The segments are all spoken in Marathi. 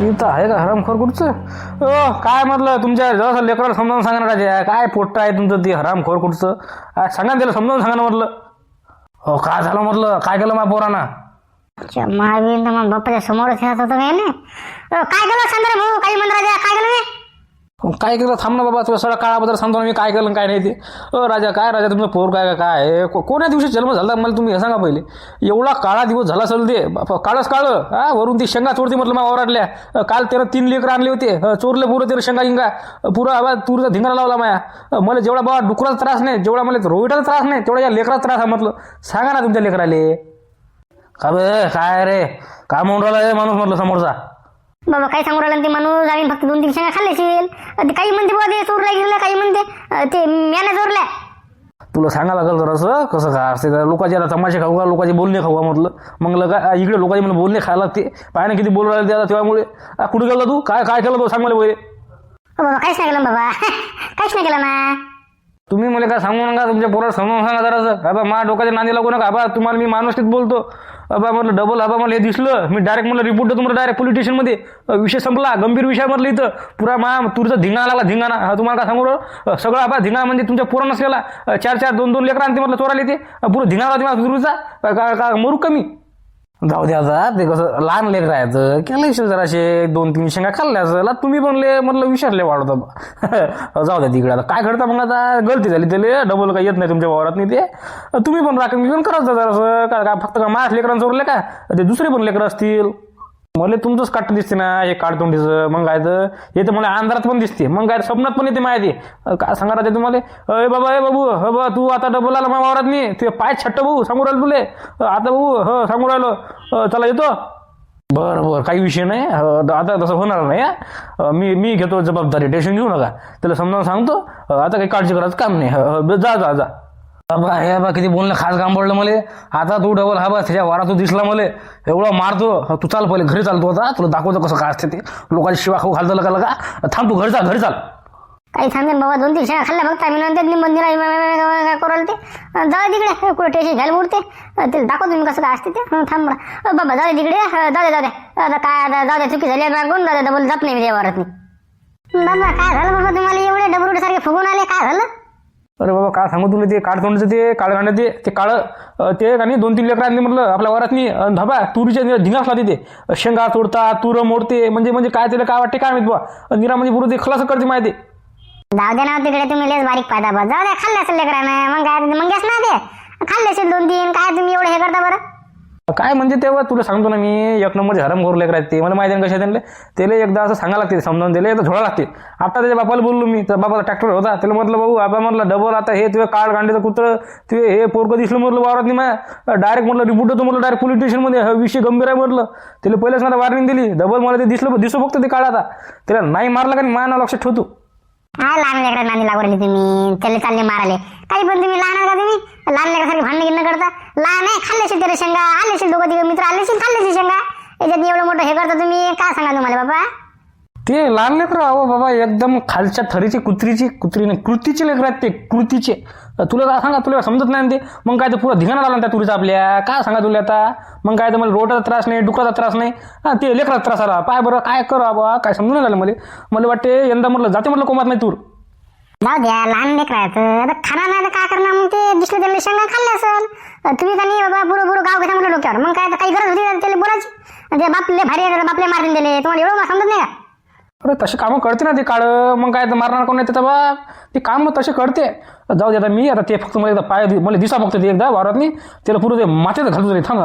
इथं आहे का हरामखोर कुठचं? ओ काय म्हटलं तुमच्या जसं लेकराला समजावून सांगा ना राजा. काय पोट्ट आहे तुमचं ते हरामखोर कुठचं? काय सांगा ना त्याला समजावून सांगा ना म्हटलं. हो काय झालं म्हटलं? काय केलं मा पोरांना? महावीर मग बाप्पाच्या समोरच येत होतं काय नाही अ, काय केलं सांगा रे भाऊ? काही म्हणत राजा काय केलं मी? काय केलं? थांब ना बाबा तुला सगळं काळाबद्दल सांगतो मी काय केलं काय नाही ते. अ राजा काय राजा तुमचं पोर काय काय आहे? कोण्या दिवशी जन्म झाला मला तुम्ही हे सांगा पहिले. एवढा काळा दिवस झाला असेल ते. काळच काळं. हा वरून ती शेंगा चोरती म्हटलं मग ओरडल्या काल त्यानं तीन लेकर आणले होते. चोरले पुरं ते शेंगा हिंगा पुरा बा तुरचा धिंगाणा लावला माया. मला जेवढा बाबा डुकराचा त्रास नाही जेवढा मला रोहिटाचा त्रास नाही तेवढा या लेकराचा त्रास आहे म्हटलं. सांगा ना तुमच्या लेकराले. का बे काय रे? काय म्हणून राहिला माणूस म्हटलं समोरचा? बाबा काय सांगू राहिला ते माणूस? आम्ही फक्त दोन तीन शेंगा खाल्ल्याशील अ, ते काही म्हणते बाबा ते चोरला गेलं काही म्हणते. ते म्याने चोरल्या तुला सांगा लागेल जरासं कसं काय असते तर लोकांचे आता तमाशे खाऊ का? लोकांचे बोलणे खाऊ का म्हटलं? मग लगा इकडे लोकांचे मला बोलणे खायला लागते. पाय ना किती बोलू राहिले ते आता तेव्हामुळे कुठे गेला तू? काय काय केलं तू? सांग मला पहिले. बाबा काहीच नाही केलं ना बाबा. काहीच नाही केलं ना. तुम्ही मला काय सांगू नका? तुमच्या पोराला समजावून सांगा जरासं. बाबा मा डोक्याच्या नांदी लागू नका. बाबा तुम्हाला मी माणुसकीत बोलतो. बाबा म्हटलं डबल बाबा मला हे दिसलं. मी डायरेक्ट मला रिपोर्ट देतो डायरेक्ट पोलीस स्टेशनमध्ये विषय संपला. गंभीर विषय म्हटलं इथं. पुरा मा तुरचा धिंगाणा लागला धिंगाणा हा, तुम्हाला काय सांगू सगळं आबा धिंगाणा म्हणजे तुमच्या पोरांना केला चार चार दोन दोन लेकरं म्हटलं चोराले ते. अ, पुरं धिंगाणा होते माझा तुरीचा. का- का- मरू कमी जाऊ द्या आता ते कसं लहान लेकर राहायचं केलं जरा जराशे दोन तीन शेंगा खाल्ल्याचं तुम्ही पण तुम्ही बनले म्हटलं विचारले वाढवता जाऊ द्या तिकडे आता. काय करता मग आता? गलती झाली त्याला. डबल काही येत नाही तुमच्या वावरात नाही ते. तुम्ही पण राखण घेऊन करत जा जरासं. काय काय फक्त का माझ्या लेकरांना चोरले का? ते दुसरे पण लेकर असतील. मला तुमचंच काट दिसते ना हे काडतोंडीचं मग काय तर? हे तर मला अंधारात पण दिसते. मग काय स्वप्नात पण येते माहिती. काय सांगा राहते तुम्हाला अय बाबा हे बाबू ह बा तू आता डबल आला माझ्या वावरात नाही ते पाय छट्ट भाऊ सांगू राहिलो तुले. आता भाऊ ह सांगू राहिलो. चला येतो. बरं बरं काही विषय नाही. आता तसं होणार नाही हा. मी मी घेतो जबाबदारी. टेन्शन घेऊ नका. त्याला समजावून सांगतो. आता काही काळजी करायचं काम नाही. जा जा जा. बाबा हे बा किती बोलणं खास काम पडलं मला. आता तू डबल हा बा त्याच्या वारा तू दिसला मला. एवढा मारतो. ह, तू चाल पहिले घरी चालतो आता. तुला दाखवतो कसं काय असते ते. लोकांची शिवा खाऊ घालतं लगा लगा थांब तू घरी चाल घरी चाल. काही थांबेन बाबा दोन तीन शेंगा खाल्ल्या फक्त आम्ही नंतर मंदिरा कराल ते. दे तिकडे कुठे टेशन घ्यायला उडते अ, ते दाखवतो मी कसं काय असते ते. थांब बाबा जाऊ तिकडे. जाऊ दे जाऊ दे. आता काय आता जाऊ दे चुकी झाली आता कोण जाऊ दे डबल जात नाही मी देवारात बाबा काय झालं बाबा तुम्हाला? एवढे डबरुटे सारखे फुगून आले काय झालं? अरे बाबा काय सांगू तुला ते? काळ तोंडचं ते काळ गाणं ते ते काळं ते का नाही दोन तीन लेकरं आणली म्हटलं आपल्या वरात धबा तुरीच्या धिंगाच लावते ते. शेंगा तोडता तुरं मोडते म्हणजे म्हणजे काय त्याला काय वाटते काय माहिती बुवा. निरा म्हणजे पुरं ते खलास करते माहिती जाऊ दे ना तिकडे तुम्ही लेस बारीक पाहता बा जाऊ दे खाल्ले असेल लेकरानं मग काय मंगेस ना ते. खाल्ले असेल दोन तीन काय तुम्ही एवढं हे करता बरं? काय म्हणजे तेव्हा तुला सांगतो ना मी एक नंबरचे हरम घोर लेकर ते. मला माहिती नाही कशा त्यांना त्याला? एकदा असं सांगा लागते समजावून दिले तर झोडा लागते आता त्याच्या बापाला बोललो मी तर बाबा ट्रॅक्टर होता. त्याला म्हटलं भाऊ बाबा म्हटलं डबल आता हे तुझ्या काळ गांडीचं कुत्र ते हे पोरकं दिसलं म्हटलं वावरात नाही माझ्या डायरेक्ट म्हटलं रिपोर्ट होतो म्हटलं डायरेक्ट पोलीस स्टेशनमध्ये हा विषय गंभीर आहे म्हटलं. त्याला पहिलेच मला वॉर्निंग दिली. डबल मला ते दिसलं दिसू फक्त ते काळ आता. त्याला नाही मारलं का नाही माझ्या लक्षात ठेवतो हा लहान लेकरा नांदी लागवली तुम्ही? त्याला चालले माराले काही पण तुम्ही लहान आहे का तुम्ही? लहान लेकरासारखे भांडण गिन्न करता? लहान आहे खाल्लेशील त्याला शेंगा आलेशील दोघं तिघं मित्र आलेशील खाल्लेशील शेंगा. याच्यात एवढं मोठं हे करता तुम्ही? काय सांगा तुम्हाला बाबा? ते लहान लेकरं अहो बाबा एकदम खालच्या थरीची कुत्रीची कुत्री नाही कृतीचे लेकर आहेत ते कृतीचे. तुला काय सांगा तुला समजत नाही ते? मग काय तर पुरा धिगाणा आला ना त्या तुरीचा आपल्या? काय सांगा तुला आता? मग काय तर मला रोटाचा त्रास नाही डुकराचा त्रास नाही? हा ते लेकराचा त्रास आला. पाय बरं काय कर बाबा? काय समजून नाही झालं मला. मला वाटते यंदा म्हटलं जाते म्हटलं कोमात नाही तूर. जाऊ द्या लहान लेकर आता खाणार नाही तर काय करणार? मग ते दिसले त्याला शेंगा खाल्ले असेल तुम्ही का नाही बाबा पुरं पुरं गाव घेता म्हटलं डोक्यावर? मग काय आता काही गरज होती त्याला बोलायची? आणि ते बापले भारी बापले मारून दिले. तुम्हाला एवढं समजत नाही का? अरे तसे कामं करते ना ते काळ. मग काय तर मारणार कोण नाही त्याचा बा ते काम तसे करते. जाऊ दे आता मी आता ते फक्त मला एकदा पाय मला दिसा फक्त ते एकदा वावरात त्याला पुरं ते मातेच घालतो रे थांब.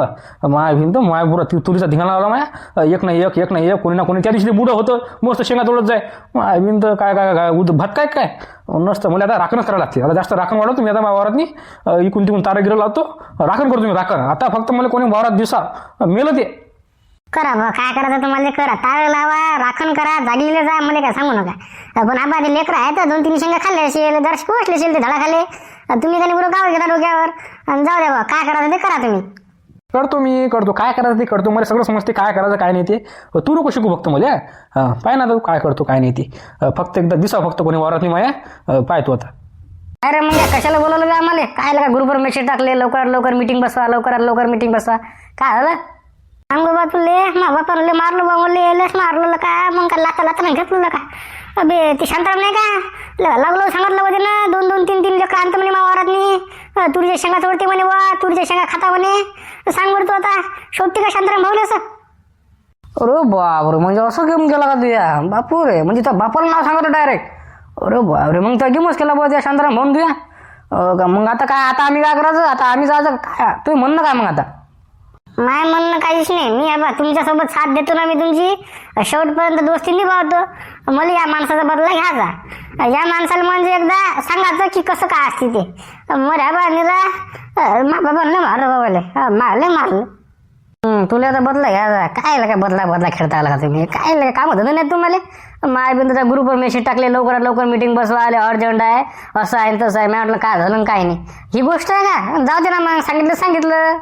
माय भिंत माय पुरा ती तुरीचा धिंगाणा लावला माया. एक नाही एक एक नाही एक कोणी ना कोणी त्या दिवशी ते बुडं होतं. मस्त शेंगा तोडत जाय. माय भिंत काय काय काय उद भात काय काय? नसतं मला आता राखणच करायला लागते. आता जास्त राखण वाढवतो मी आता माझ्या वावरात नाही इकून तिकून तारा गिरं लावतो. राखण करतो मी राखण. आता फक्त मला कोणी वावरात दिसा. मेलं ते. करा बा काय करायचं तुम्हाला करा. ताळ लावा राखण करा जागलेले जा मला काय सांगू नका. पण आबा ते लेकरं आहेत दोन तीन शेंगा खाल्ले असेल दर्शक बसले असेल ते धडा खाल्ले तुम्ही त्यांनी बरोबर गाव घेता डोक्यावर? आणि जाऊ द्या बा काय करायचं ते करा तुम्ही. करतो मी करतो. काय करायचं ते करतो. मला सगळं समजते काय करायचं काय नाही ते. तू नको शिकू फक्त मला पाय ना तू काय करतो काय नाही ते. फक्त एकदा दिसा फक्त कोणी वावरात नाही माया पाय तू आता. अरे म्हणजे कशाला बोलवलं आम्हाला काय का ग्रुपवर मेसेज टाकले लवकर लवकर मिटिंग बसवा लवकरात लवकर मिटिंग बसवा. काय झालं? सांग बाबा तुले मा बापा ले मारलं बाबा ले लेस मारलं का? मग का लाता लाता नाही घेतलं का? अबे ते शांतराम नाही का? लागलो सांगितलं होते ना दोन दोन तीन तीन लेकरं आणतं म्हणे मावारात नाही तुरीच्या शेंगा चोडते म्हणे बा तुरीच्या शेंगा खाता म्हणे. सांग बरं तू आता शोधते का शांतराम भाऊ असं? अरे बापरे म्हणजे असं गेम केला का तुया बापू रे म्हणजे त्या बापाला नाव सांगतो डायरेक्ट अरे बापरे मग त्या गेमच केला बा त्या शांतराम भाऊन तुया मग आता काय आता आम्ही काय करायचं आता आम्ही जायचं काय? तुम्ही म्हणणं काय मग आता. माय म्हणणं काहीच नाही. मी आबा तुमच्यासोबत साथ देतो ना मी तुमची. शेवटपर्यंत दोस्ती निभावतो मला या माणसाचा बदला घ्यायचा या माणसाला म्हणजे एकदा सांगायचं की कसं काय असते ते. मरे बा निरा मा बाबा ना मारलं बाबाले. हा, मारले मारलं. तुला तर बदला घ्यायचा काय काय बदला बदला खेळता आला का तुम्ही? काय लगा काम होतं नाही तुम्हाला? माय बिंदू ग्रुपवर मेसेज टाकले लवकरात लवकर मीटिंग बसवा आले अर्जंट आहे. असं आहे तसं आहे. मी म्हटलं काय झालं काय नाही. ही गोष्ट आहे का जाऊ दे ना मग. सांगितलं सांगितलं.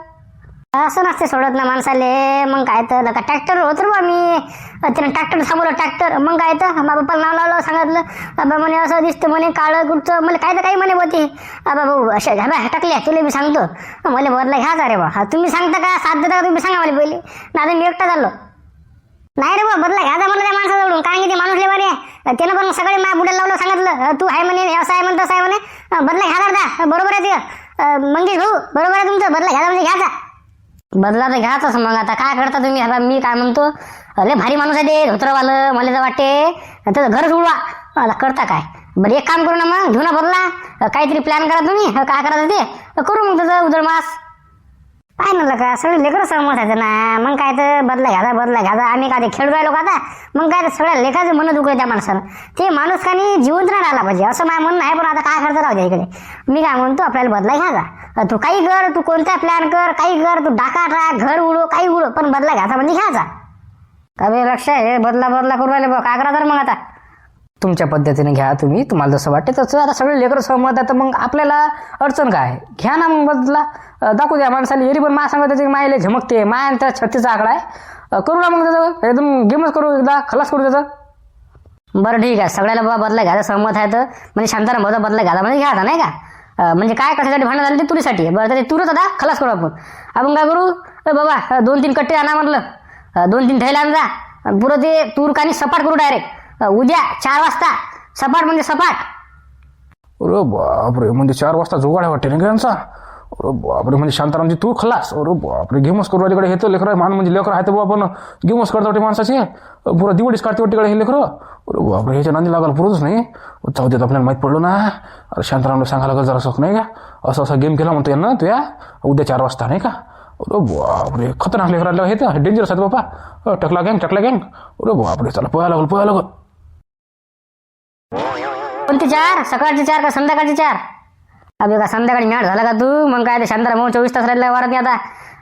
असं नसते सोडत ना माणसाले. मग काय तर का ट्रॅक्टर होतो बा मी त्यानं ट्रॅक्टर थांबवलं ट्रॅक्टर मग काय तर मा बाप्पाला नाव लावलं सांगितलं. बाबा म्हणे असं दिसतं म्हणे काळं कुठचं मला काय तर काही म्हणे होती बाबा भाऊ अशा झाबा टाकल्या तुला मी सांगतो. मला बदला घ्यायचा रे बा. तुम्ही सांगता का? साथ देता का तुम्ही सांगा मला पहिले. नाही मी एकटा झालो नाही रे बा बदला घ्या मला त्या माणसाजवळून. कारण की ते माणूस लेवारी आहे त्यानं पण सगळे माझ्या बुड्याला लावलं सांगितलं. तू आहे म्हणे असं आहे म्हणतं असं आहे म्हणे. बदला घ्या दादा बरोबर आहे ते. मंगेश भाऊ बरोबर आहे तुमचं. बदला घ्या म्हणजे घ्यायचा बदला तर घ्याच मग. आता काय करता तुम्ही? आता मी काय म्हणतो अरे भारी माणूस आहे ते धोत्रवालं मला तर वाटते. त्याचं घर उडवा आता करता काय? बरं एक काम करू ना मग घेऊ ना बदला काहीतरी प्लॅन करा तुम्ही. काय करायचं ते? करू मग त्याचं उदळमास काय म्हणलं का? सगळे लेकरं सहमत आहेत ना. मग काय तर बदला घ्यायचा बदला घ्यायचा. आम्ही काय ते खेळू राहिलो का आता? मग काय तर सगळ्या लेखाचं म्हणत दुखलं त्या माणसानं ते माणूस का नाही जिवंत नाही राहिला पाहिजे. असं माझं म्हणणं आहे पण आता काय करता राहू द्या इकडे. मी काय म्हणतो आपल्याला बदला घ्यायचा. तू काही कर तू कोणता प्लॅन कर काही कर तू डाका टाक घर उडो काही उडो पण बदला घ्यायचा म्हणजे घ्यायचा. कमी लक्ष आहे बदला बदला करू राहिले बा काय करा तर मग आता. तुमच्या पद्धतीने घ्या तुम्ही तुम्हाला जसं वाटते तसं. आता सगळे लेकरं सहमत आहे तर मग आपल्याला अडचण काय घ्या ना मग बदला. दाखवू द्या माणसाला एरी पण मा सांगत त्याची मायले झमकते माय त्या छत्तीचा आकडा आहे. करू ना मग त्याचं एकदम गेमच करू एकदा खलास करू त्याचं. बरं ठीक आहे सगळ्याला बाबा बदला घ्यायचा सहमत आहे तर म्हणजे शांताराम भाऊचा बदला घ्यायचा म्हणजे घ्यायचा नाही का? म्हणजे काय कशासाठी भांडण झालं ते तुरीसाठी? बरं ते तुरच आता खलास करू आपण. आपण काय करू? बाबा दोन तीन कट्टे आणा म्हटलं. दोन तीन थैला आणजा. पुरं ते तूर कानी सपाट करू डायरेक्ट उद्या चार वाजता. सपाट म्हणजे सपाट. अरे बापरे म्हणजे चार वाजता जुगाड वाटते ना यांचा? अरे बापरे म्हणजे शांतारामजी तू खलास? अरे बापरे गेमच करू अलीकडे हे तर लेकर मान म्हणजे लेकर आहे तर बाबा पण गेमच करता वाटते माणसाचे. पुरा दिवडीच काढते वाटते हे लेकर. अरे बापरे ह्याच्या नांदी लागायला पुरतच नाही. जाऊ देत आपल्याला माहीत पडलो ना. अरे शांतारामला सांगायला लागलं जरा असं नाही का? असं असं गेम केला म्हणतो यांना तुया उद्या चार वाजता नाही का? अरे बापरे खतरनाक लेकर हे तर. डेंजरस आहेत बापा. टकला गँग टकला गँग अरे बापरे चला पोया लागल पोया लागल. कोणते चार? सकाळचे चार का संध्याकाळचे चार? अभि का संध्याकाळी मॅट झाला का तू? मग काय ते शांतारा मग चोवीस तास राहिला वारत नाही आता.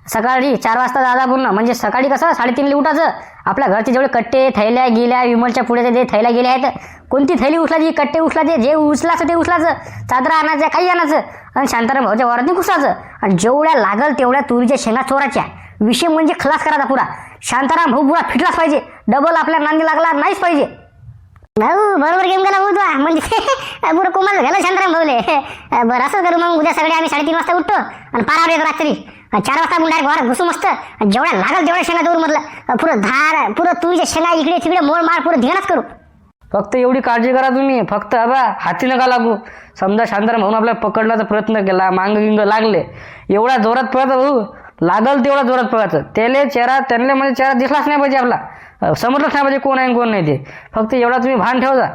सकाळी चार वाजता दादा पूर्ण. म्हणजे सकाळी कसं? साडेतीनला उठायचं. आपल्या घरचे जेवढे कट्टे थैल्या गेल्या विमलच्या पुढे जे थैल्या गेल्या आहेत कोणती थैली उचलायची? कट्टे उचलायचे. जे उचलाचं ते उचलायचं. चादरा आणायचं काही आणायचं. आणि शांताराम भाऊच्या वारात नाही घुसायचं. आणि जेवढ्या लागल तेवढ्या तुरीच्या शेंगा चोराच्या विषय म्हणजे खलास करायचा पुरा. शांताराम भाऊ पुरा फिटलाच पाहिजे. डबल आपल्या नांदी लागला नाहीच पाहिजे. भाऊ बरोबर गेम गेला भाऊ म्हणजे पुरं कोमाल झालं शांतराम भाऊले. बरं असं करू मग उद्या सगळे आम्ही साडेतीन वाजता उठतो आणि पारा येतो रात्री. आणि चार वाजता आपण डायरेक्ट घरात घुसू मस्त. जेवढ्या लागल तेवढ्या शेंगा दूर मधलं. पुरं धार पुरं तुझ्या शेंगा इकडे तिकडे मोड मार पुरं ध्यानच करू. फक्त एवढी काळजी करा तुम्ही. फक्त अबा हाती नका लागू. समजा शांताराम म्हणून आपल्याला पकडण्याचा प्रयत्न केला मांग गिंग लागले. एवढा जोरात पळत भाऊ. लागल तेवढा जोरात पळायचं. त्याले चेहरा त्यांना म्हणजे चेहरा दिसलाच नाही पाहिजे आपला. समजलंच नाही पाहिजे कोण आहे कोण नाही ते. फक्त एवढा तुम्ही भान ठेवजा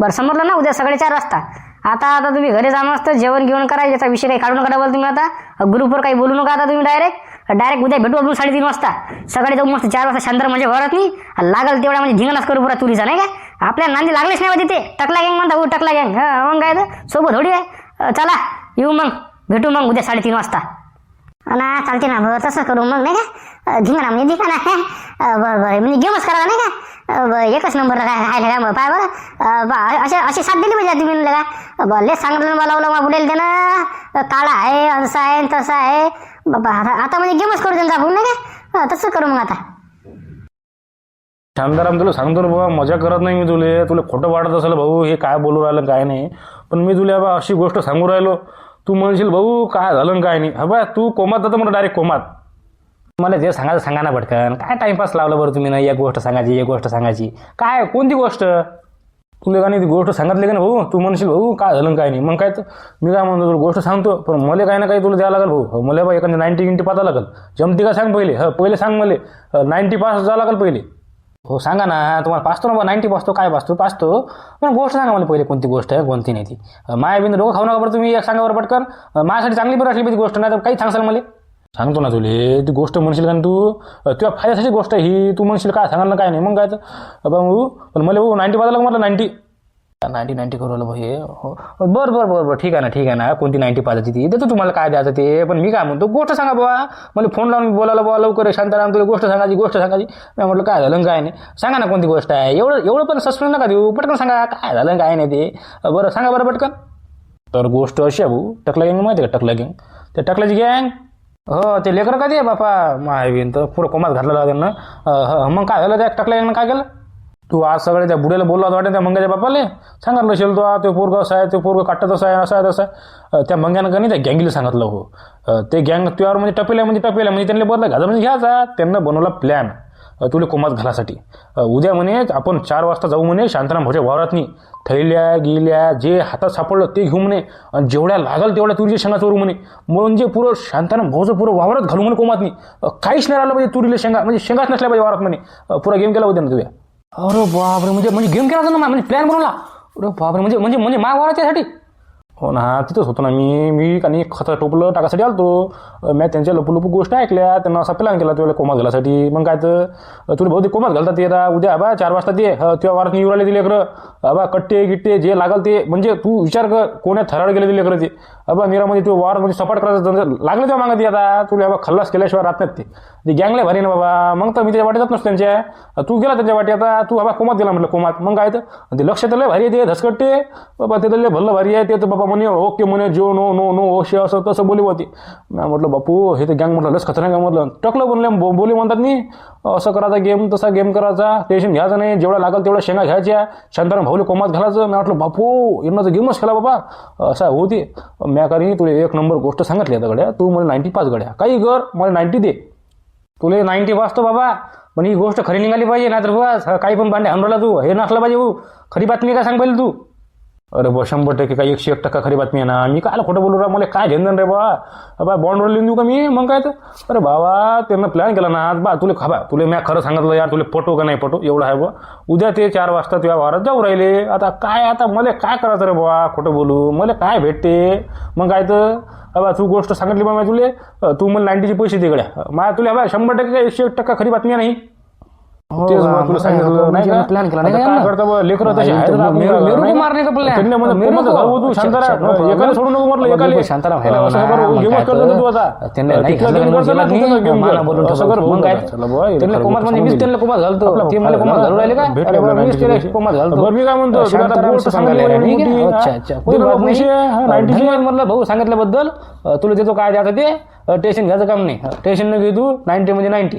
बरं समजलं ना उद्या सगळे चार वाजता. आता आता तुम्ही घरी जाणार असतं जेवण घेऊन करा याचा विषय काही काढू नका बोल तुम्ही आता. ग्रुपवर काही बोलू नका आता तुम्ही डायरेक्ट डायरेक्ट उद्या भेटू आपण साडेतीन वाजता. सकाळी जाऊ मस्त चार वाजता शांतर म्हणजे भरत नाही. लागल तेवढा म्हणजे धिंगणाच करू पुरा तुरीचा नाही का? आपल्या नांदी लागलेच नाही हो तिथे. टकला गँग म्हणता हो टकला गँग. हा मग काय तर सोबत थोडी आहे. चला येऊ मग. भेटू मग उद्या साडेतीन वाजता. ना चालते ना बरं तसं करू मग नाही का? धिंगणा म्हणजे धिंगणा बरं बरं म्हणजे गेमच करा नाही का? एकच नंबर काय काय काय पाय बरं. बा- असे असे साथ दिली म्हणजे तुम्ही का? बरं लेच सांगितलं मला लावलं मग बुडेल त्यानं. काळा आहे असं आहे तसा तसं आहे. बाबा आता आता म्हणजे गेमच करू त्यांचा आपण नाही का? तसं करू मग आता. शांताराम तुला सांगतो ना बाबा मजा करत नाही मी तुले. तुला खोटं वाटत असेल भाऊ हे काय बोलू राहिलं काय नाही. पण मी तुला बा अशी गोष्ट सांगू राहिलो. तू म्हणशील भाऊ काय झालं काय नाही? हा बा तू कोमात जातं म्हणून डायरेक्ट कोमात. मला जे सांगायचं सांगा ना भटकन. काय टाइमपास लावलं बरं तुम्ही ना? एक गोष्ट सांगायची एक गोष्ट सांगायची. काय? कोणती गोष्ट? तुला का नाही ती गोष्ट सांगितली का ना भाऊ? तू म्हणशील भाऊ काय झालं काय नाही? मग काय तर मी काय म्हणतो तुला गोष्ट सांगतो. पण मला काय ना काही तुला द्यावं लागेल भाऊ. हो, मला बा एखादी नाईन्टी गिंटी पाहावं लागेल. जमती का सांग पहिले? ह पहिले सांग मला. नाईन्टी पास जावं लागेल पहिले. हो सांगा ना तुम्हाला पाचतो ना नाईन्टी पाचतो काय पाचतो? पाचतो. पण गोष्ट सांगा मला पहिले कोणती गोष्ट आहे कोणती नाही ती. माया बिंद डोकं खाऊ नका बरं तुम्ही एक सांगा बरं पटकन. माझ्यासाठी चांगली बरं असली पाहिजे गोष्ट नाही तर काही सांगसाल मला? सांगतो ना तुले ती गोष्ट म्हणशील का तू? तुझ्या फायद्यासाठी गोष्ट आहे ही तू म्हणशील काय सांगाल ना काय नाही मग काय तर. अबा पण मला नाईन्टी पाहिजे मला नाईन्टी नाईन्टी नाईन्टी करू भाऊ हे हो. बरं बरं बरं बरं. ठीक आहे ना ठीक आहे ना. कोणती नाईन्टी पाहिजे ती? देतो तुम्हाला काय द्यायचं ते? पण मी काय म्हणतो गोष्ट सांगा बाबा. मला फोन लावून बोलायला बाबा लवकर. शांताराम तुला गोष्ट सांगायची गोष्ट सांगायची. मी म्हटलं काय झालं? काय नाही. सांगा ना कोणती गोष्ट आहे. एवढं एवढं पण सस्पेंड नका देऊ. पटकन सांगा काय झालं काय नाही ते? बरं सांगा बरं पटकन. तर गोष्ट अशी आहे भाऊ. टकला गँग माहिती आहे का? टकला गँग. ते टकल्याची गँग. हो ते लेकरं का दे बापा मायवीन तर पुरं कोमात घातलं त्यांना अं, मग काय झालं त्या टकला गँगनं? काय केलं? तू आज सगळे त्या बुड्याला बोलला होता वाटेल त्या मंग्याच्या बापाले? सांगितलं असेल तो आ, तो पोरगा असा आहे तो पोरगा काटत तसा आहे असं आहे तसा आहे. त्या मंग्यानं का नाही त्या गँगीला सांगितलं हो. ते गँग त्यावर म्हणजे टपेल्या म्हणजे टपेल्या म्हणजे त्यांना बदला घाला म्हणजे घ्यायचा त्यांना बनवला प्लॅन तुले कोमात घालासाठी. उद्या म्हणे आपण चार वाजता जाऊ म्हणे शांताराम भाऊच्या वावरातनी. थैल्या गिल्या जे हातात सापडलं ते घेऊ म्हणे. आणि जेवढ्या लागल तेवढ्या तुरीच्या शेंगा चोरू म्हणे. म्हणजे पुरं शांताराम भाऊचं पुरं वावरात घालू म्हणे कोमातनी. काहीच नाही राहिलं पाहिजे तुरीला शेंगा म्हणजे शेंगाच नसल्या पाहिजे वावरात म्हणे. पुरा गेम केला उद्या ना तुझ्या? अरे बापरे म्हणजे म्हणजे गेम खेळायचा ना म्हणजे प्लॅन बनवला. अरे बापरे म्हणजे म्हणजे म्हणजे माग वाराच्यासाठी हो ना तिथंच होतो ना. मी मी का नाही खतं टोपलं टाकासाठी आलतो. मी त्यांच्या लपूलपू गोष्ट ऐकल्या त्यांना असा प्लॅन केला तुला कोमात घालासाठी. मग काय तर तुला बहुतेक कोमात घालतात ते आता उद्या बा चार वाजता ते तुझ्या वारात निवडले दिले लेकरं. आबा कट्टे गिट्टे जे लागल ते म्हणजे तू विचार कर कोण्या थराड गेले दिले कर ते. आबा निरामध्ये तू वार म्हणजे सपाट करायचं लागलं तेव्हा मागत आता. तुला बाबा खल्लास केल्याशिवाय राहत नाहीत ते. गँगले भारी ना बाबा. मग तर मी त्याच्या वाटे जात नसतो त्यांच्या. तू गेला त्यांच्या वाटी आता. तू बाबा कोमात गेला म्हटलं कोमात. मग काय तर ते लक्ष तर लय भारी आहे ते धसकट्टे. बाबा ते तर लय भल्लं भारी आहे ते तर बाबा म्हणे ओके म्हणे जो नो नो नो ओशे असं तसं बोली होती. मी म्हटलं बापू हे तर गँग म्हटलं लस खतरनाक आहे म्हटलं. टकलं बोलले बोली म्हणतात नी असं करायचा गेम तसा गेम करायचा टेन्शन घ्यायचं नाही जेवढा लागेल तेवढ्या शेंगा घ्यायच्या शांताराम भाऊले कोमात घालायचं. मी म्हटलं बापू यांना तर गेमच खेळा बाबा. असा होती. म्या करी तुला एक नंबर गोष्ट सांगितली आता गड्या तू मला नाईन्टी पाच गड्या काही कर मला नाईन्टी दे. तुले नाईन्टी वाचतो बाबा पण ही गोष्ट खरी निघाली पाहिजे नाहीतर बस काही पण भांडे हाणवला तू हे नसलं पाहिजे भाऊ खरी बातमी काय सांग पाहिजे तू? अरे बा शंभर टक्के काय एकशे एक टक्का खरी बातमी आहे ना. मी काय खोटं बोलू रा मला काय घेणं रे बा? बा बॉन्डवर लिहून देऊ का मी? मग काय तर? अरे बाबा त्यांना प्लॅन केला ना आज. बा तुला खाबा तुला मी खरं सांगितलं यार तुले पटो का नाही पटो? एवढं आहे बा. उद्या ते चार वाजता तुझ्या वारात जाऊ राहिले. आता काय आता मला काय करायचं रे बा? खोटं बोलू. मला काय भेटते? मग काय तर? अबा तू गोष्ट सांगितली बा मी तुले. तू मला नाईन्टीचे पैसे दे गड्या. मा तुला बा शंभर टक्के एकशे एक टक्का खरी बातमी नाही नाही तेच बा, तुला सांगितलं नाही का प्लॅन केला आता काय करता बा, लेकरं तशी आहेत ना, आपण मेरू काय मेरू नाही को का? मारने का प्लॅन त्यांनी म्हणलं, मेरू कोणाचं को. घर होतं, शांताराम. अच्छा, अच्छा, एकाला सोडून नको म्हटलं, बाबा, एकाला. शांताराम व्हायला असं म्हणा, करू, मग गेमच काय करतो तर. तू आता. त्यांना नाही तिथल्या घातलं, गेम मग करतो ना, गेला तिथलं नाही, गेम मला कर. बोलून असं ठेवलं. कर, मग काय भाऊ, चला बुवा, हे त्यांना खरं कोमात म्हणजे गोष्ट मीच त्यांना कोमात घालतो आपला ते मला कोमात घालू राहिले का भेटले अरे आपल्याला बा, मीच 90 त्याला पैसे. कोमात घालतो बरं, मी काय म्हणतो, तुला आता शांताराम गोष्ट सांगायला सांगायला नाही का? मोठी, हा? अच्छा अच्छा दे कोई बाबा बात नाही पैसे, हा, 90 चे. धन्यवाद म्हटलं भाऊ सांगितल्याबद्दल अ, तुला देतो काय द्यायचं ते टेन्शन घ्यायचं काम नाही टेन्शन न घे तू नाईन्टी म्हणजे नाईन्टी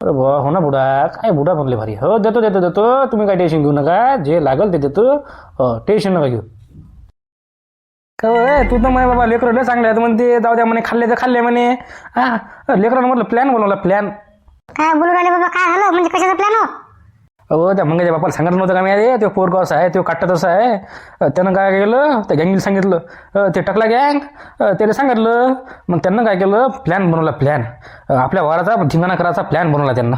अरे बा हो ना बुडा काय बुडा म्हणले भारी. हो देतो देतो देतो. तुम्ही काय टेन्शन घेऊ नका. जे लागल ते देतो. टेन्शन नका घेऊ. काय तू तर म्हणे बाबा लेकरं लय चांगले आहेत म्हणते. जाऊ द्या म्हणे खाल्ले तर खाल्ले म्हणे. हा लेकरानं म्हटलं प्लॅन बनवला प्लॅन काय बोलू राहिले बाबा काय झालं? म्हणजे कशाचा प्लॅन हो? अहो त्या मंगाच्या बापाला सांगत नव्हतं का मी अरे तो पोरगा असा आहे तो काटत तसा आहे. त्यानं काय केलं? त्या गँगीला सांगितलं. ते टकला गँग. त्याला सांगितलं. मग त्यांना काय केलं? प्लॅन बनवला प्लॅन. आपल्या वाराचा धिंगाणा करायचा प्लॅन बनवला त्यांना.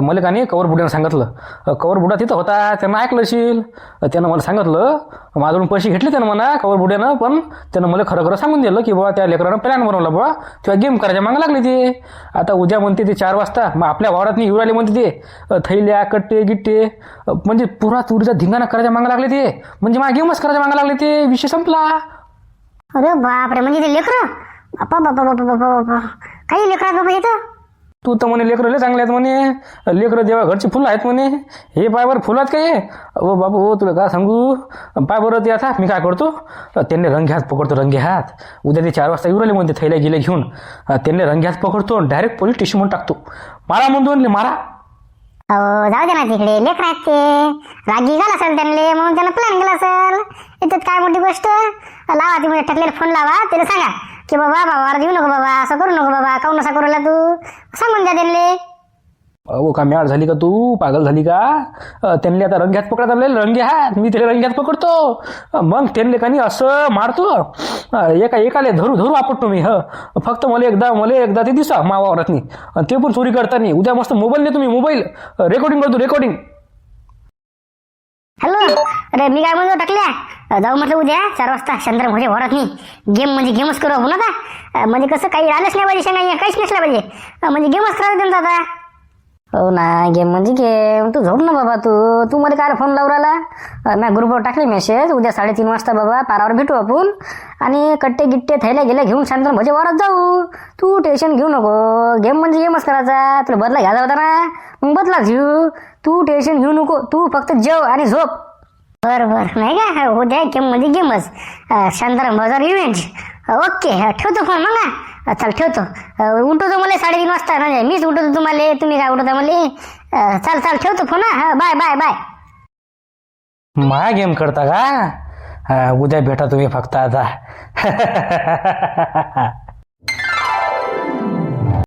मला का नाही कवर बुड्यानं सांगितलं. अ, कवर बुडा तिथं होता त्यांना ऐकलं असेल. त्यानं मला सांगितलं माझ्याकडून पैसे घेतले त्यानं म्हणा कवर बुड्यानं पण त्यानं मला खरं खरं सांगून दिलं की बाबा त्या लेकरानं प्लॅन बनवला बाबा तेव्हा गेम करायच्या मागं लागले ते. आता उद्या म्हणते ते चार वाजता मग आपल्या वावरात येऊ राहिले म्हणते ते. थैल्या कट्टे गिट्टे म्हणजे पुरा तुरीचा धिंगाणा करायच्या मागं लागले ते. म्हणजे मला गेमच करायच्या मागं लागले ते. विषय संपला. अरे बापरे म्हणजे ते लेकरं? बापा बापा बापा बापा बापा. काही लेकरात बाबा येतं तू तर म्हणे लेकरं लय चांगले आहेत म्हणे. लेकरं देवा घरची फुलं आहेत म्हणे. हे पाय बरं फुलं काय अहो बाबू हो तुला काय सांगू? पाय बरं ते आता मी काय करतो? त्यांनी रंगे हात पकडतो रंगे हात उद्या ते चार वाजता येऊ राहिले म्हणते थैल्या गेले घेऊन. त्यांनी रंगे हात पकडतो डायरेक्ट पोलीस स्टेशनवर टाकतो. मारा म्हणून म्हणले मारा. अहो जाऊ दे ना तिकडे. लेकर आहेत ते. रागी झाला असेल त्यांना म्हणून त्यांना प्लॅन केला असेल. इथं काय मोठी गोष्ट? लावा ती म्हणजे फोन लावा. त्याला सांगा. की बाबा भावावर घेऊ नको बाबा असं करू नको बाबा काऊन असा करू तू? सांगून द्या त्यांना अहो का मॅड झाली का तू? पागल झाली का? त्यांनी आता रंग्यात पकडत आले रंगे हात. मी त्याला रंग्यात पकडतो. मग त्यांनी का नाही असं मारतो. एका एकाले धरू धरू आपटतो मी ह. फक्त मला एकदा मला एकदा ते दिसा मावावरात नाही ते पण चोरी करताना. उद्या मस्त मोबाईल नाही तुम्ही मोबाईल रेकॉर्डिंग करतो रेकॉर्डिंग हॅलो अरे मी काय म्हणतो टाकल्या? जाऊ म्हटलं उद्या चार वाजता चंद्र म्हणजे वरत नाही. गेम म्हणजे गेमच करू आपण आता. म्हणजे कसं काही आलंच नाही पाहिजे शेंगा काहीच नसलं पाहिजे. म्हणजे गेमच करायला त्यांचा आता. हो ना गेम म्हणजे गेम तू झोप ना बाबा तू. तू मध्ये काय फोन लावून राहिला? मॅ ग्रुपवर टाकले मेसेज उद्या साडेतीन वाजता बाबा पारावर भेटू आपण. आणि कट्टे गिट्टे थैल्या गेल्या घेऊन शांत म्हणजे वरच जाऊ. तू टेन्शन घेऊ नको. गेम म्हणजे गेमच करायचा. तुला बदला घ्यायचा होता ना? मग बदला घेऊ. तू टेन्शन घेऊ नको. तू फक्त जेव आणि झोप. बर बर नाही का? उद्या गेम म्हणजे गेमच शांताराम बाजार इव्हेंट ओके ठेवतो फोन मग चल ठेवतो. उठवतो मला साडेतीन वाजता. म्हणजे मीच उठवतो तुम्हाला. तुम्ही काय उठवता मला? चल चल ठेवतो फोन हा. Bye bye bye. माया गेम करता का? उद्या भेटा तुम्ही फक्त आता.